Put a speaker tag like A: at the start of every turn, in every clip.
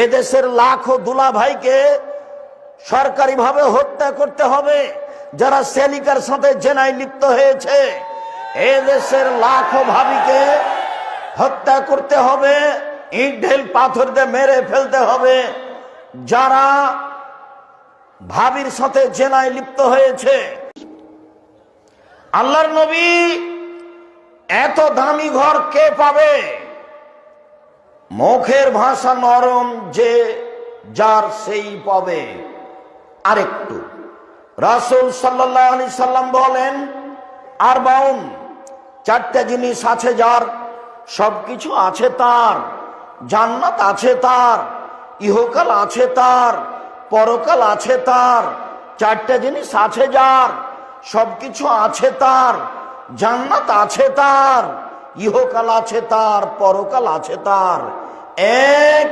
A: এদেশের লাখো দুলা ভাইকে সরকারিভাবে হত্যা করতে হবে, যারা সেলিকার সাথে জেনায় লিপ্ত হয়েছে। এদেশের লাখো ভাবিকে হত্যা করতে হবে ইট ঢেল পাথর দিয়ে মেরে ফেলতে হবে। যারা ভাবির সাথে জেনায় লিপ্ত হয়েছে। আল্লাহর নবী এত দামি ঘর কে পাবে? মুখের ভাষা নরম যে যার সেই পাবে আরেকটু। রাসুল সাল্লাহ আলি সাল্লাম বলেন, আর বাউন, চারটা জিনিস আছে যার, সবকিছু আছে তার, জান্নাত আছে তার, ইহকাল আছে তার, পরকাল আছে তার, চারটা জিনিস আছে যার, সবকিছু আছে তার, জান্নাত আছে তার, ইহকাল আছে তার, পরকাল আছে তার। এক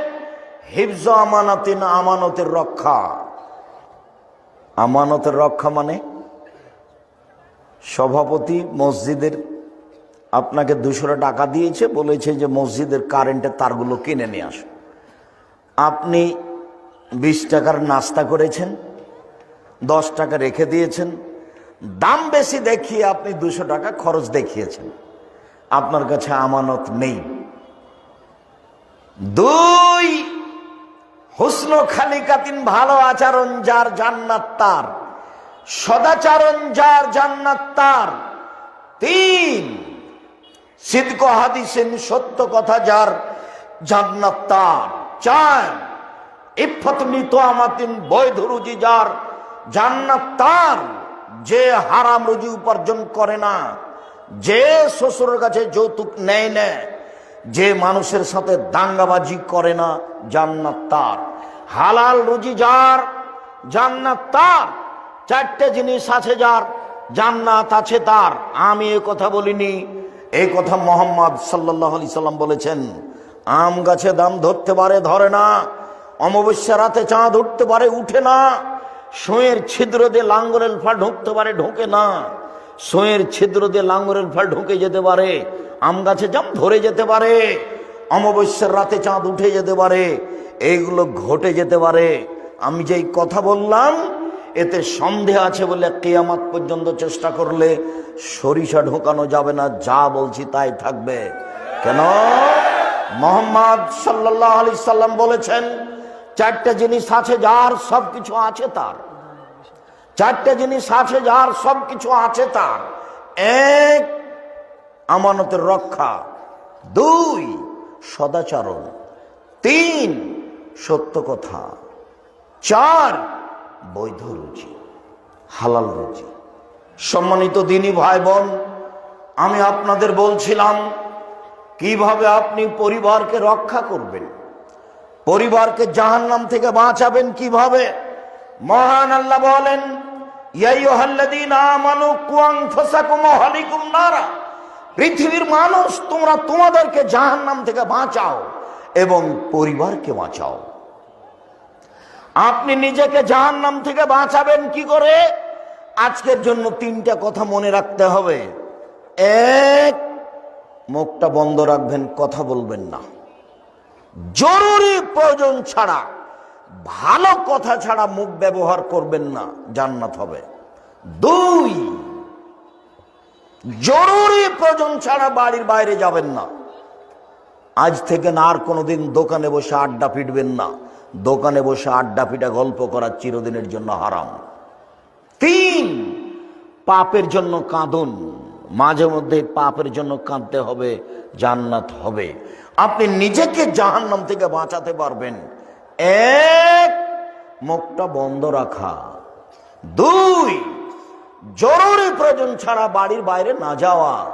A: হিফজ আমানাতিন আমানতের রক্ষা। আমানতের রক্ষা মানে সভাপতি মসজিদের আপনাকে দুশোটা টাকা দিয়েছে, বলেছে যে মসজিদের কারেন্টের তারগুলো কিনে নিয়ে আসো। আপনি বিশ টাকার নাস্তা করেছেন, দশ টাকা রেখে দিয়েছেন, দাম বেশি দেখিয়ে আপনি দুশো টাকা খরচ দেখিয়েছেন। আপনার কাছে আমানত নেই। দুই, হুসন খালিকাতিন ভালো আচরণ যার জান্নাত তার। সদাচরণ যার জান্নাত তার। তিন সিদ্ধ হাদিসেন সত্য কথা যার জান্নাত তার। চার ইফত মৃত আমাতিন বৈধ রুজি যার জান্নাত তার। যে হারাম রুজি উপার্জন করে না, যে শ্বশুরের কাছে যৌতুক নেয় না যে মানুষের সাথে দাঙ্গাবাজি করে না, জান্নাত তার। হালাল রুজি যার, জান্নাত তার। চারটে জিনিস আছে যার, জান্নাত আছে তার। আমি এ কথা বলিনি। এই কথা মোহাম্মদ সাল্লাহ আলি সাল্লাম বলেছেন, আম গাছে দাম ধরতে পারে, ধরে না। অমাবস্যা রাতে চাঁদ উঠতে পারে, উঠে না। সোঁয়ের ছিদ্র দিয়ে লাঙ্গলের ফা ঢুকতে পারে, ঢোকে না। সোঁয়ের ছিদ্র দিয়ে লাঙ্গলের ফল ঢুকে যেতে পারে। আম গাছে জাম ধরে যেতে পারে, অমাবস্যার রাতে চাঁদ উঠে যেতে পারে এইগুলো ঘটে যেতে পারে। আমি যেই কথা বললাম, এতে সন্দেহ আছে বলে কেয়ামাত পর্যন্ত চেষ্টা করলে সরিষা ঢোকানো যাবে না, যা বলছি তাই থাকবে। কেন? মোহাম্মদ সাল্লাহ আলি সাল্লাম বলেছেন, চারটা জিনিস আছে যার সব কিছু আছে তার। চারটে জিনিস আছে যার সব কিছু আছে তার। এক আমানতের রক্ষা। দুই, সদাচরণ। তিন, সত্য কথা। চার, বৈধ রুচি, হালাল রুচি। সম্মানিত দিনী ভাই বোন আমি আপনাদের বলছিলাম, কীভাবে আপনি পরিবারকে রক্ষা করবেন? পরিবারকে জাহান্নাম থেকে বাঁচাবেন কীভাবে? মহান আল্লাহ বলেন পৃথিবীর মানুষ, তোমরা তোমাদেরকে জাহান্নাম থেকে বাঁচাও এবং পরিবারকে বাঁচাও। আপনি নিজেকে জাহান্নাম থেকে বাঁচাবেন কি করে? আজকের জন্য তিনটা কথা মনে রাখতে হবে। এক, মুখটা বন্ধ রাখবেন, কথা বলবেন না। জরুরি প্রয়োজন ছাড়া, ভালো কথা ছাড়া মুখ ব্যবহার করবেন না, জান্নাত হবে। দুই জরুরি প্রয়োজন ছাড়া বাড়ির বাইরে যাবেন না। আজ থেকে না আর কোনোদিন দোকানে বসে আড্ডা পিটবেন না। দোকানে বসে আড্ডা পিটা গল্প করা চিরদিনের জন্য হারাম। তিন, পাপের জন্য কাঁদুন। মাঝে মধ্যে পাপের জন্য কাঁদতে হবে, জান্নাত হবে। আপনি নিজেকে জাহান্নাম থেকে বাঁচাতে পারবেন। এক, মুখটা বন্ধ রাখা। দুই জরুরি প্রয়োজন ছাড়া বাড়ির বাইরে না যাওয়া।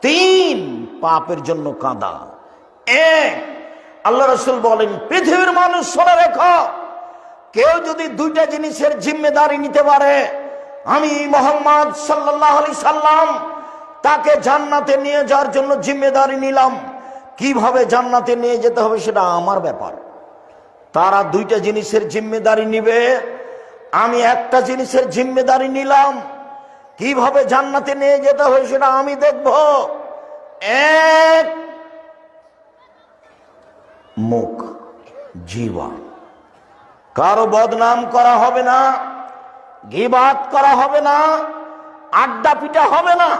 A: তিন, পাপের জন্য কাঁদা। এক, আল্লাহ রসুল বলেন, পৃথিবীর মানুষ শুনে রেখো, কেউ যদি দুইটা জিনিসের জিম্মেদারি নিতে পারে, আমি মোহাম্মদ সাল্লাহ আলি সাল্লাম তাকে জান্নাতে নিয়ে যাওয়ার জন্য জিম্মেদারি নিলাম। কীভাবে জান্নাতে নিয়ে যেতে হবে সেটা আমার ব্যাপার। তারা দুইটা জিনিসের জিম্মেদারি নিবে, আমি একটা জিনিসের জিম্মেদারি নিলাম কীভাবে জান্নাতে নিয়ে যেতে হয় সেটা আমি দেখব। এক, মুখ জীবা কারও বদনাম করা হবে না, গিবাদ করা হবে না আড্ডা পিটা হবে না,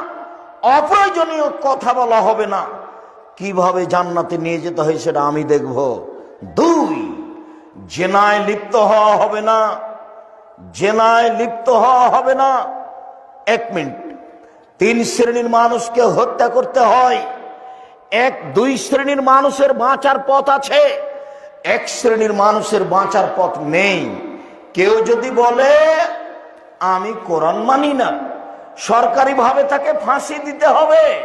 A: অপ্রয়োজনীয় কথা বলা হবে না। কীভাবে জান্নাতে নিয়ে যেতে হয় সেটা আমি দেখব। দুই, জেনায় লিপ্ত হওয়া হবে না, জেনায় লিপ্ত হওয়া হবে না এক মিনিট। তিন শ্রেণির মানুষকে হত্যা করতে হয়। এক, দুই শ্রেণির মানুষের বাঁচার পথ আছে। এক শ্রেণির মানুষের বাঁচার পথ নেই। কেউ যদি বলে, আমি কোরআন মানি না। সরকারিভাবে তাকে ফাঁসি দিতে হবে।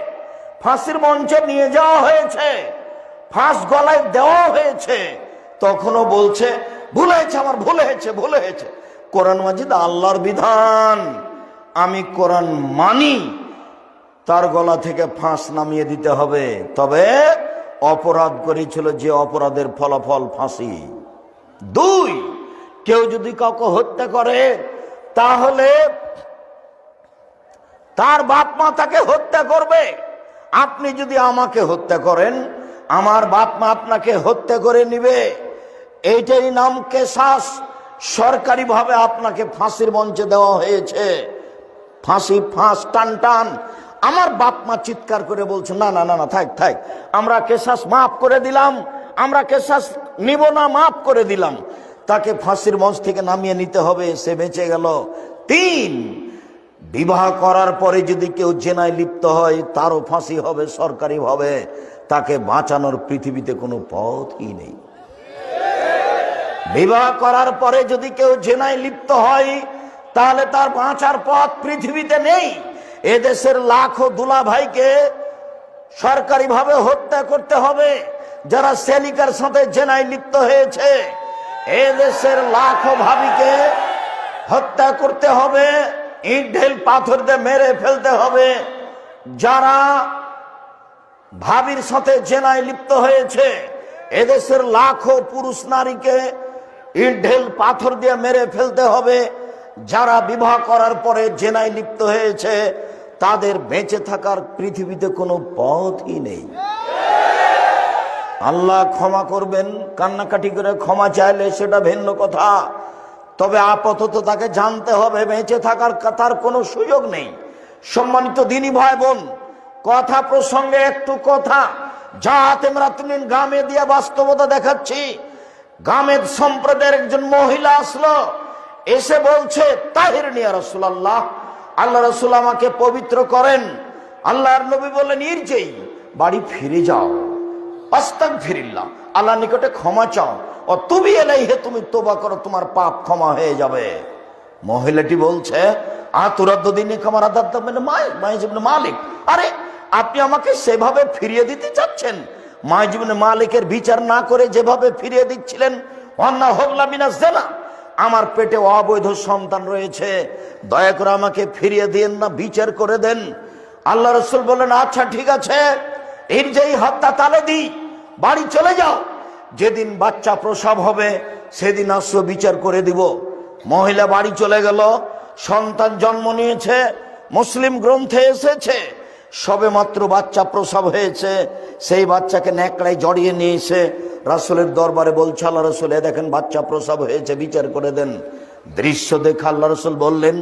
A: ফাঁসির মঞ্চে নিয়ে যাওয়া হয়েছে। ফাঁস গলায় দেওয়া হয়েছে। তখনও বলছে, ভুল হয়েছে আমার, ভুল হয়েছে ভুল হয়েছে। কোরআন মাজিদ আল্লাহর বিধান। আমি কোরআন মানি, তার গলা থেকে ফাঁস নামিয়ে দিতে হবে। তবে অপরাধ করেছিল যে অপরাধের ফলাফল ফাঁসি। দুই, কেউ যদি কাউকে হত্যা করে, তাহলে তার বাপ মা তাকে হত্যা করবে। আপনি যদি আমাকে হত্যা করেন, আমার বাপ মা আপনাকে হত্যা করে নিবে। এইটাই নাম কেশাস। সরকারিভাবে আপনাকে ফাঁসির মঞ্চে দেওয়া হয়েছে। ফাঁসি, ফাঁস, টান টান। আমার বাপ মা চিৎকার করে বলছে, না না না না, থাক থাক। আমরা কেশাস মাফ করে দিলাম। আমরা কেশাস নিব না, মাফ করে দিলাম। তাকে ফাঁসির মঞ্চ থেকে নামিয়ে নিতে হবে, সে বেঁচে গেল। তিন, বিবাহ করার পরে যদি কেউ জেনায় লিপ্ত হয়, তারও ফাঁসি হবে সরকারিভাবে তাকে বাঁচানোর পৃথিবীতে কোনো পথই নেই। বিবাহ করার পরে যদি কেউ জেনায় লিপ্ত হয় তাহলে তার বাঁচার পথ পৃথিবীতে নেই। এদেশের লাখো দুলা ভাইকে সরকারিভাবে হত্যা করতে হবে। যারা সেলিকার সাথে জেনায় লিপ্ত হয়েছে, এদেশের লাখো ভাবিকে হত্যা করতে হবে ইট ঢেল পাথর দিয়ে মেরে ফেলতে হবে। যারা ভাবির সাথে জেনায় লিপ্ত হয়েছে, এদেশের লাখো পুরুষ নারীকে ইট ঢেল পাথর দিয়ে মেরে ফেলতে হবে। যারা বিবাহ করার পরে জেনায় লিপ্ত হয়েছে, তাদের বেঁচে থাকার পৃথিবীতে কোনো পথই নেই। আল্লাহ ক্ষমা করবেন, কান্নাকাটি করে ক্ষমা চাইলে সেটা ভিন্ন কথা। তবে আপাতত তাকে জানতে হবে, বেঁচে থাকার তার কোনো সুযোগ নেই। সম্মানিত দিনী ভাই বোন কথা প্রসঙ্গে একটু কথা। যা তেমরা তুমি গ্রামে দিয়ে বাস্তবতা দেখাচ্ছি। গ্রামের সম্প্রদায়ের একজন মহিলা আসলো। এসে বলছে, তাহির নিয়া রসুল্লাহ আল্লাহ রসুল আমাকে পবিত্র করেন। আল্লাহর নবী বললেন ইরজেই বাড়ি ফিরে যাও। অস্তাক ফিরিল্লা আল্লাহ নিকটে ক্ষমা চাও। ও তুমি এলাই হে তুমি তোবা করো, তোমার পাপ ক্ষমা হয়ে যাবে। মহিলাটি বলছে আতুরাদ্দিন ক্ষমার আদার মালিক। আরে, আপনি আমাকে সেভাবে ফিরিয়ে দিতে চাচ্ছেন? মাইজুবিন মালিকের বিচার না করে যেভাবে ফিরিয়ে দিচ্ছিলেন? অন্না হল্লা মিনা জেনা। আমার পেটে অবৈধ সন্তান রয়েছে। দয়া করে আমাকে ফিরিয়ে দিন না, বিচার করে দেন। আল্লাহ রসুল বললেন আচ্ছা ঠিক আছে। এর যেই হত্যা তালে দিই। বাড়ি চলে যাও। যেদিন বাচ্চা প্রসব হবে, সেদিন আসো বিচার করে দিব। মহিলা বাড়ি চলে গেল। সন্তান জন্ম নিয়েছে। মুসলিম গ্রন্থে এসেছে। সবে মাত্র বাচ্চা প্রসব হয়েছে, সেই বাচ্চাকে ন্যাকড়ায় জড়িয়ে নিয়ে এসে রাসুলের দরবারে বলছে, আল্লাহ রসুল, এ দেখেন বাচ্চা প্রসব হয়েছে, বিচার করে দেন। দৃশ্য দেখে আল্লাহ রসুল বললেন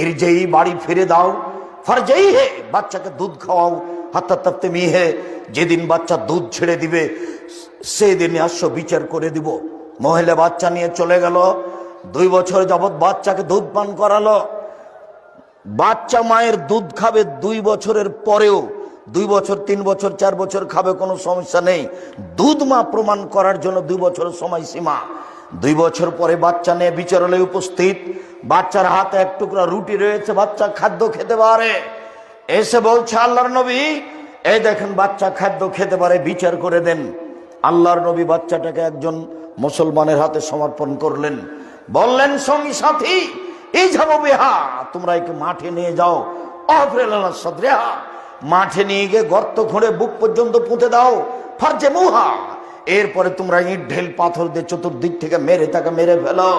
A: এর যেই বাড়ি ফিরে দাও, ফারজেই হে বাচ্চাকে দুধ খাওয়াও, হাত্তা তাপ্তে মিহে যেদিন বাচ্চা দুধ ছেড়ে দিবে সেই সেদিন আসো, বিচার করে দিব। মহিলা বাচ্চা নিয়ে চলে গেল, দুই বছর যাবৎ বাচ্চাকে দুধ পান করালো। বাচ্চা মায়ের দুধ খাবে দুই বছরের পরেও, দুই বছর, তিন বছর, চার বছর খাবে, কোনো সমস্যা নেই। দুধ মা প্রমাণ করার জন্য দুই বছর সময় সীমা দুই বছর পরে বাচ্চা নিয়ে বিচারালয়ে উপস্থিত। বাচ্চার হাতে এক টুকরা রুটি রয়েছে, বাচ্চা খাদ্য খেতে পারে। এসে বলছে, আল্লাহর নবী, এই দেখেন বাচ্চা খাদ্য খেতে পারে, বিচার করে দেন। আল্লাহর নবী বাচ্চাটাকে একজন মুসলমানের হাতে সমর্পণ করলেন। বললেন, সঙ্গী সাথী এই যাব বেহা, তোমরা একে মাঠে নিয়ে যাও। অফরেলা সদরেহা, মাঠে নিয়ে গিয়ে গর্ত খুঁড়ে বুক পর্যন্ত পুঁতে দাও, ফার্জে মুহা। এরপরে তোমরা ইট, ঢেল, পাথর দিয়ে চতুর্দিক থেকে মেরে তাকে মেরে ফেলো।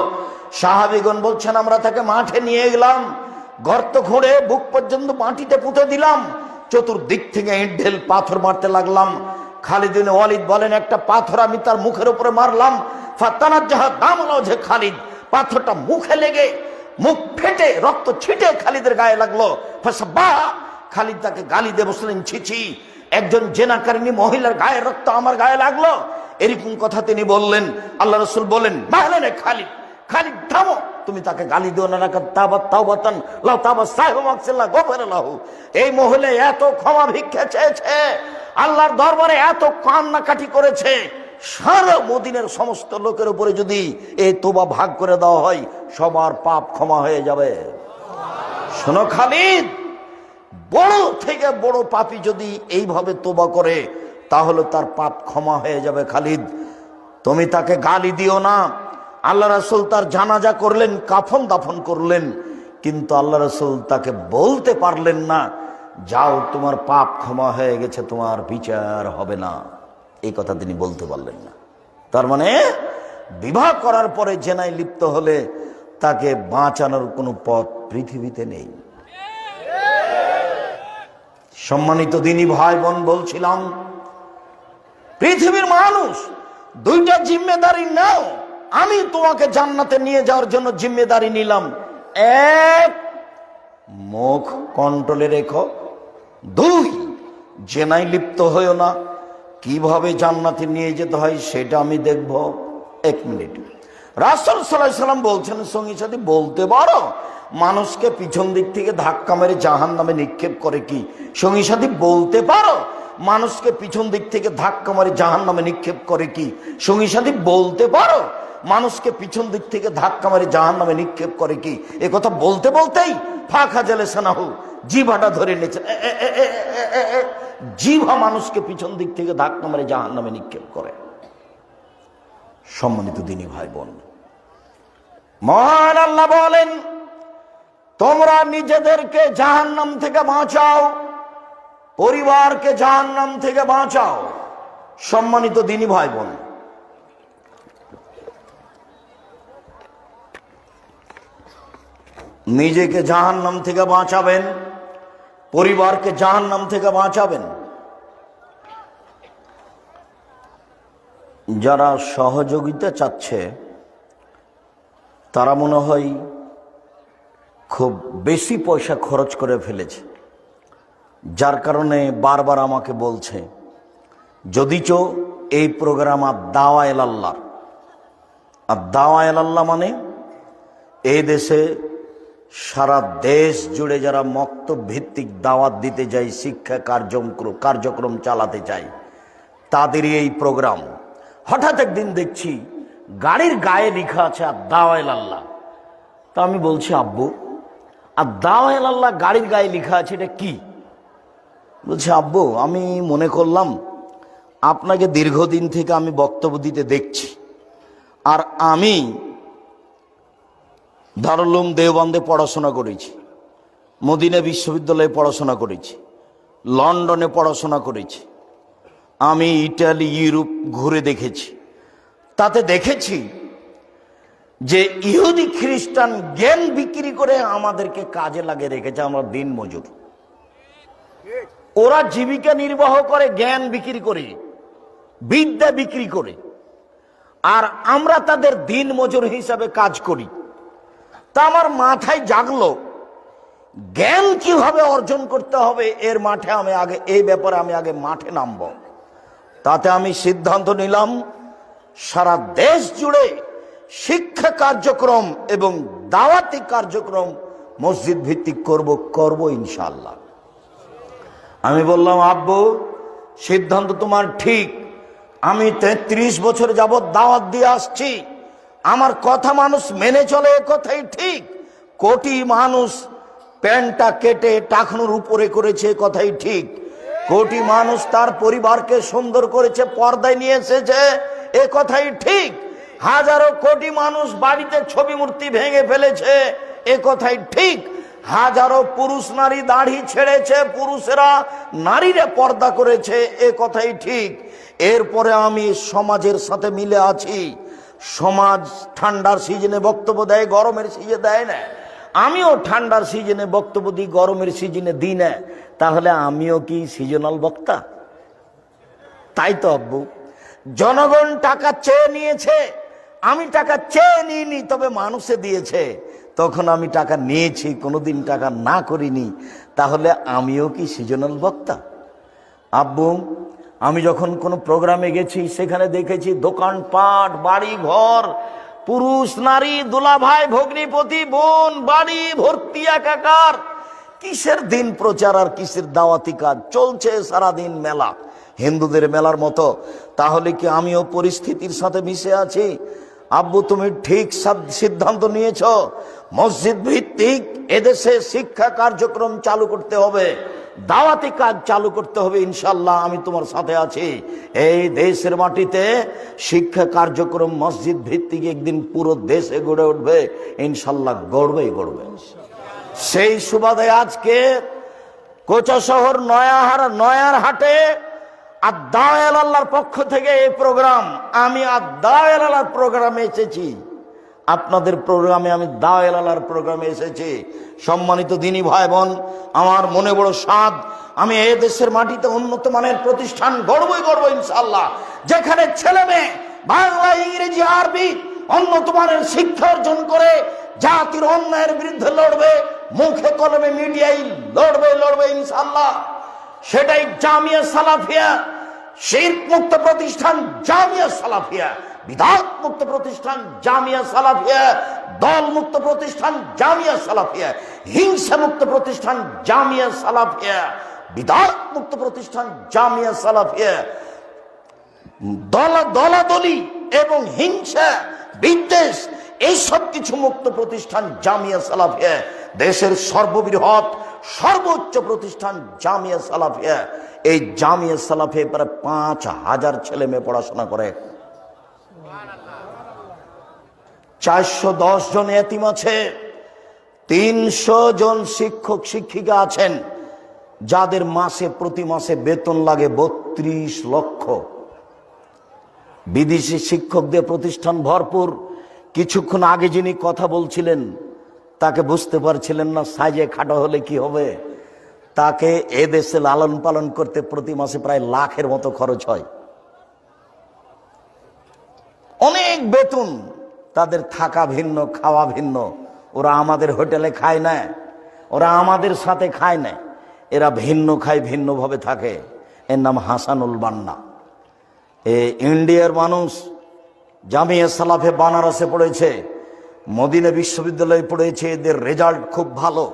A: সাহাবিগণ বলছেন, আমরা তাকে মাঠে নিয়ে গেলাম, গর্ত খুঁড়ে বুক পর্যন্ত মাটিতে পুঁতে দিলাম। চতুর্দিক থেকে ইট, ঢেল, পাথর মারতে লাগলাম। খালিদিন ওয়ালিদ বলেন, একটা পাথর আমি তার মুখের উপরে মারলাম। ফাতানার যাহা দাম যে খালিদ, পাথরটা মুখে লেগে মুখ ফেটে, রক্ত ছিটে খালিদের গায়ে লাগল। খালিদ তাকে গালি দিয়ে বসলেন ছিছি একজন জেনাকারিনী মহিলার গায়ে রক্ত আমার গায়ে লাগল। এরকম কথা তিনি বললেন। আল্লাহ রসুল বলেন মাহলেন খালিদ খালিদ থামো। তুমি তাকে গালি দিও না এই মহিলা এত ক্ষমা ভিক্ষা চেয়েছে, আল্লাহর দরবারে এত কান্নাকাটি করেছে। সারা মদিনের সমস্ত লোকের উপরে যদি এই তোবা ভাগ করে দেওয়া হয়, সবার পাপ ক্ষমা হয়ে যাবে। শোনো খালিদ, বড় থেকে বড় পাপি যদি এইভাবে তোবা করে, তাহলে তার পাপ ক্ষমা হয়ে যাবে খালিদ। তুমি তাকে গালি দিও না। আল্লাহ রাসুল তার জানাজা করলেন, কাফন দাফন করলেন, কিন্তু আল্লাহ রাসুল তাকে বলতে পারলেন না, যাও তোমার পাপ ক্ষমা হয়ে গেছে, তোমার বিচার হবে না। এই কথা তিনি বলতে পারলেন না। তার মানে বিবাহ করার পরে জেনায় লিপ্ত হলে তাকে বাঁচানোর কোনো পথ পৃথিবীতে নেই। সম্মানিত দিনী ভাই বোন বলছিলাম, পৃথিবীর মানুষ দুইটা জিম্মেদারি নাও, আমি তোমাকে জান্নাতে নিয়ে যাওয়ার জন্য জিম্মেদারি নিলাম। এক, মুখ কন্ট্রোলে রেখো। দুই জেনাই লিপ্ত হয়েও না। কীভাবে জান্নাতে নিয়ে যেতে হয় সেটা আমি দেখব এক মিনিট। রাসুল সাল্লাহ সাল্লাম বলছেন, সঙ্গী সাথে, বলতে পারো, মানুষকে পিছন দিক থেকে ধাক্কা মেরে জাহান নামে নিক্ষেপ করে কি? সঙ্গী সাথী, বলতে পারো, মানুষকে পিছন দিক থেকে ধাক্কা মারে জাহান নামে নিক্ষেপ করে কি? সঙ্গী সাথী, বলতে পারো, মানুষকে পিছন দিক থেকে ধাক্কা মারে জাহান নামে নিক্ষেপ করে কি? কথা বলতে বলতেই ফাঁকা জেলে সেনাহু জিভাটা ধরে নিয়েছেন। জিভা মানুষকে পিছন দিক থেকে ধাক্কা মারে জাহান নামে নিক্ষেপ করে। সম্মানিত দিনী ভাই বোন মহান আল্লাহ বলেন, তোমরা নিজেদেরকে জাহান্নাম থেকে বাঁচাও, পরিবারকে জাহান্নাম থেকে বাঁচাও। সম্মানিত দিনী ভাই বোন নিজেকে জাহান্নাম থেকে বাঁচাবেন পরিবারকে জাহান নাম থেকে বাঁচাবেন। যারা সহযোগিতা চাচ্ছে, তারা মনে হয় খুব বেশি পয়সা খরচ করে ফেলেছে। যার কারণে বারবার আমাকে বলছে যদিচ এই প্রোগ্রাম আর দাওয়া এলাল্লাহ। আর দাওয়া এলাল্লাহ মানে এই দেশে সারা দেশ জুড়ে যারা ভিত্তিক দাওয়াত দিতে যায়, শিক্ষা কার্যক্রম কার্যক্রম চালাতে চাই তাদেরই এই প্রোগ্রাম। হঠাৎ একদিন দেখছি গাড়ির গায়ে লেখা আছে আর দাওয়াল আল্লাহ তা আমি বলছি, আব্বু আর দাওয়াল আল্লাহ গাড়ির গায়ে লেখা আছে, এটা কি? বলছে, আব্বু, আমি মনে করলাম আপনাকে দীর্ঘদিন থেকে আমি বক্তব্য দিতে দেখছি। আর আমি দারুলুম দেওবন্দে পড়াশোনা করেছি। মদিনা বিশ্ববিদ্যালয়ে পড়াশোনা করেছি। লন্ডনে পড়াশোনা করেছি। আমি ইটালি, ইউরোপ ঘুরে দেখেছি। তাতে দেখেছি যে ইহুদি খ্রিস্টান জ্ঞান বিক্রি করে আমাদেরকে কাজে লাগে রেখেছে আমরা দিন মজুর। ওরা জীবিকা নির্বাহ করে, জ্ঞান বিক্রি করে, বিদ্যা বিক্রি করে। আর আমরা তাদের দিন মজুর হিসাবে কাজ করি। তা আমার মাথায় জাগলো। জ্ঞান কীভাবে অর্জন করতে হবে এর মাঠে আমি আগে, এই ব্যাপারে আমি আগে মাঠে নামব। তাতে আমি সিদ্ধান্ত নিলাম, সারা দেশ জুড়ে শিক্ষা কার্যক্রম এবং দাওয়াতি কার্যক্রম মসজিদ ভিত্তিক করব করব ইনশাল্লাহ আমি বললাম, আব্বু, সিদ্ধান্ত তোমার ঠিক। আমি তেত্রিশ বছর যাবৎ দাওয়াত দিয়ে আসছি। আমার কথা মানুষ মেনে চলে এ কথাই ঠিক। কোটি মানুষ প্যান্টটা কেটে টাকনুর উপরে করেছে কথাই ঠিক। কোটি মানুষ তার পরিবারকে সুন্দর করেছে, পর্দায় নিয়ে এসেছে, এ কথাই ঠিক। হাজারো কোটি মানুষ বাড়িতে ছবি মূর্তি ভেঙে ফেলেছে, এ কথাই ঠিক। হাজারো পুরুষ নারী দাড়ি ছেড়েছে, পুরুষেরা নারীরা পর্দা করেছে, এ কথাই ঠিক। এরপরে আমি সমাজের সাথে মিলে আছি। সমাজ ঠান্ডার সিজনে বক্তব্য দেয়, গরমের সিজনে দেয় না। আমিও ঠান্ডার সিজনে বক্তব্য দিই, গরমের সিজনে দিই না। তাহলে আমিও কি সিজনাল বক্তা? তাই তো, আব্বু। জনগণ টাকা চেয়ে নিয়েছে, আমি টাকা চেয়ে নিইনি, তবে মানুষে দিয়েছে। তখন আমি টাকা নিয়েছি, কোনোদিন টাকা না করিনি। তাহলে আমিও কি সিজনাল বক্তা? আব্বু আমি যখন কোনো প্রোগ্রামে গেছি, সেখানে দেখেছি দোকানপাট বাড়ি ঘর পুরুষ, নারী, দুলাভাই, ভগ্নিপতি, বোন, বাড়ি, ভর্তি একাকার। কিসের দিন প্রচার আর কিসের দাওয়াতি কাজ? চলছে সারাদিন মেলা। হিন্দুদের মেলার মতো। তাহলে কি আমিও পরিস্থিতির সাথে মিশে আছি? আব্বু, তুমি ঠিক সিদ্ধান্ত নিয়েছ। মসজিদ ভিত্তিক এদেশে শিক্ষা কার্যক্রম চালু করতে হবে, দাওয়াতি কাজ চালু করতে হবে ইনশাল্লাহ আমি তোমার সাথে আছি। এই দেশের মাটিতে শিক্ষা কার্যক্রম মসজিদ ভিত্তিক একদিন পুরো দেশে গড়ে উঠবে ইনশাল্লাহ গড়বেই গড়বে। সেই সুবাদে আজকে কোচা শহর নয়াহার নয়ার হাটে আদায়াল আল্লাহর পক্ষ থেকে এই প্রোগ্রাম, আমি আদায়াল আল্লাহর প্রোগ্রামে এসেছি। আপনাদের প্রোগ্রামে আমি দাওয়াল আল্লাহর প্রোগ্রামে এসেছি। সম্মানিত দিনী ভাই বোন আমার মনে বড় স্বাদ, আমি এ দেশের মাটিতে উন্নত মানের প্রতিষ্ঠান গড়বই গড়বো ইনশাল্লাহ যেখানে ছেলে মেয়ে, বাংলা, ইংরেজি, আরবি উন্নত মানের শিক্ষা অর্জন করে, জাতির অন্যায়ের বিরুদ্ধে লড়বে, মুখে কলমে মিডিয়ায় লড়বে লড়বে ইনশাল্লাহ সেটাই জামিয়া সালাফিয়া শিল্প মুক্ত প্রতিষ্ঠান জামিয়া সালাফিয়া বিধাত মুক্ত প্রতিষ্ঠান জামিয়া সালাফিয়া দল মুক্ত প্রতিষ্ঠান জামিয়া সালাফিয়া হিংসা মুক্ত প্রতিষ্ঠান জামিয়া সালাফিয়া বিধাত মুক্ত প্রতিষ্ঠান জামিয়া সালাফিয়া। দলা, দলাদলি এবং হিংসা, বিদ্বেষ, এইসব কিছু মুক্ত প্রতিষ্ঠান জামিয়া সালাফিয়া। দেশের সর্ববৃহৎ সর্বোচ্চ প্রতিষ্ঠান জামিয়া সালাফিয়া। এই জামিয়া সালাফিয়া প্রায় পাঁচ হাজার ছেলে মেয়ে পড়াশোনা করে। চারশো দশ জন এতিম আছে, তিনশো জন শিক্ষক শিক্ষিকা আছেন, যাদের মাসে প্রতি মাসে বেতন লাগে বত্রিশ লক্ষ। বিদেশি শিক্ষকদের প্রতিষ্ঠান ভরপুর। কিছুক্ষণ আগে যিনি কথা বলছিলেন তাকে বুঝতে পারছিলেন না সাইজে খাটো হলে কি হবে? তাকে এদেশে লালন পালন করতে প্রতি মাসে প্রায় লাখের মতো খরচ হয়। অনেক বেতন তাদের থাকা ভিন্ন, খাওয়া ভিন্ন। ওরা আমাদের হোটেলে খায় না, ওরা আমাদের সাথে খায় না। এরা ভিন্ন খায়, ভিন্নভাবে থাকে। এর নাম হাসানুল বান্না। এ ইন্ডিয়ার মানুষ জামিয়া সালাফে বানারসে পড়েছে। মদিনা বিশ্ববিদ্যালয়ে পড়েছে, এদের রেজাল্ট খুব ভালো।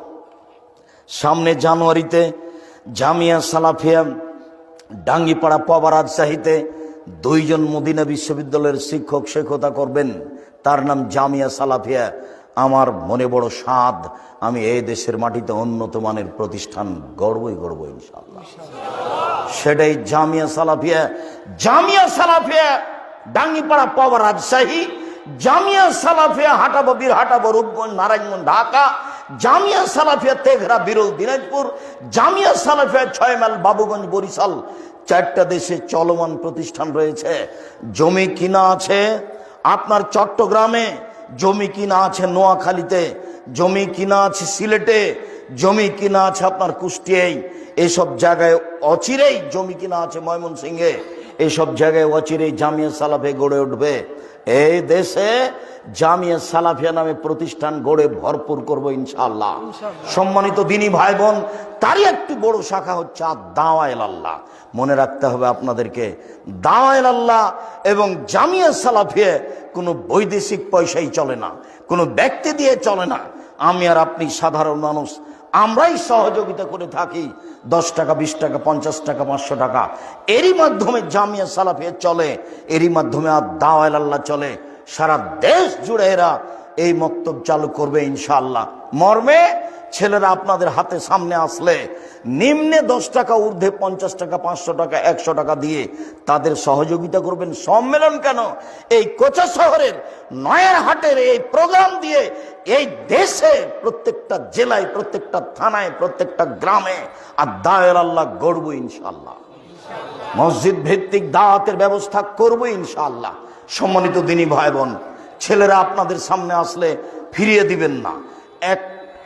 A: সামনে জানুয়ারিতে জামিয়া সালাফিয়া ডাঙ্গিপাড়া পাওয়া রাজশাহীতে দুইজন মদিনা বিশ্ববিদ্যালয়ের শিক্ষক শেখতা করবেন। তার নাম জামিয়া সালাফিয়া। আমার মনে বড় স্বাদ, আমি এই দেশের মাটিতে উন্নত মানের প্রতিষ্ঠান গর্বই গর্ব ইনশাল্লাহ সেটাই জামিয়া সালাফিয়া। জামিয়া সালাফিয়া, ডাঙ্গিপাড়া পাওয়া রাজশাহী জামিয়া সালাফিয়া হাটাবো, বীর হাটাবো, রূপগঞ্জ, নারায়ণগঞ্জ, ঢাকা। জামিয়া সালাফিয়া তেঘরা, বিরল, দিনাজপুর। জামিয়া সালাফিয়া ছয় মাইল বাবুগঞ্জ, বরিশাল। চারটা দেশে চলমান প্রতিষ্ঠান রয়েছে। জমি কিনা আছে আপনার চট্টগ্রামে, জমি কিনা আছে নোয়াখালীতে, জমি কিনা আছে সিলেটে, জমি কিনা আছে আপনার কুষ্টিয়ায়। এসব জায়গায় অচিরেই জমি কিনা আছে ময়মনসিংহে। এসব জায়গায় অচিরেই জামিয়া সালাফে গড়ে উঠবে। এই দেশে জামিয়া সালাফিয়া নামে প্রতিষ্ঠান গড়ে ভরপুর করব ইনশাআল্লাহ। সম্মানিত দিনী ভাই বোন তারই একটি বড় শাখা হচ্ছে দাওয়াইল আল্লাহ মনে রাখতে হবে আপনাদেরকে দাওয়াইল আল্লাহ এবং জামিয়া সালাফিয়া কোনো বৈদেশিক পয়সাই চলে না কোনো ব্যক্তি দিয়ে চলে না। আমি আর আপনি সাধারণ মানুষ আমরাই সহযোগিতা করে থাকি দশ টাকা, বিশ টাকা, পঞ্চাশ টাকা, পাঁচশো টাকা। এরই মাধ্যমে জামিয়া সালাফিয়া চলে, এরই মাধ্যমে আর দাওয়াল আল্লাহ চলে। সারা দেশ জুড়ে এরা এই মক্তব চালু করবে ইনশাআল্লাহ। মর্মে ছেলেরা আপনাদের হাতে সামনে আসলে নিম্নে দশ টাকা, ঊর্ধ্বে পঞ্চাশ টাকা, পাঁচশো টাকা, একশো টাকা দিয়ে তাদের সহযোগিতা করবেন। সম্মেলন কেন? এই কোচা শহরের নয়ার হাটের এই প্রোগ্রাম দিয়ে এই দেশে প্রত্যেকটা জেলায়, প্রত্যেকটা থানায়, প্রত্যেকটা গ্রামে আর দায়ের আল্লাহ গড়ব ইনশাল্লাহ মসজিদ ভিত্তিক দাওয়াতের ব্যবস্থা করব ইনশাল্লাহ সম্মানিত দিনী ভাই বোন, ছেলেরা আপনাদের সামনে আসলে ফিরিয়ে দিবেন না। এক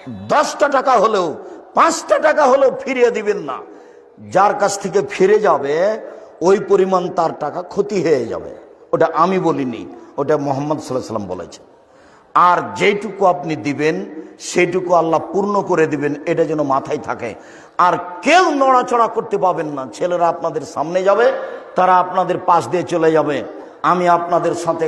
A: দশটা টাকা হলেও, পাঁচটা টাকা হলেও ফিরিয়ে দিবেন না। যার কাছ থেকে ফিরে যাবে, ওই পরিমাণ তার টাকা ক্ষতি হয়ে যাবে। ওটা আমি বলিনি, ওটা মোহাম্মদ সাল্লাহ সাল্লাম বলেছেন। আর যেটুকু আপনি দিবেন সেটুকু আল্লাহ পূর্ণ করে দিবেন, এটা যেন মাথায় থাকে। আর কেউ নড়াচড়া করতে পাবেন না, ছেলেরা আপনাদের সামনে যাবে, তারা আপনাদের পাশ দিয়ে চলে যাবে। আমি আপনাদের সাথে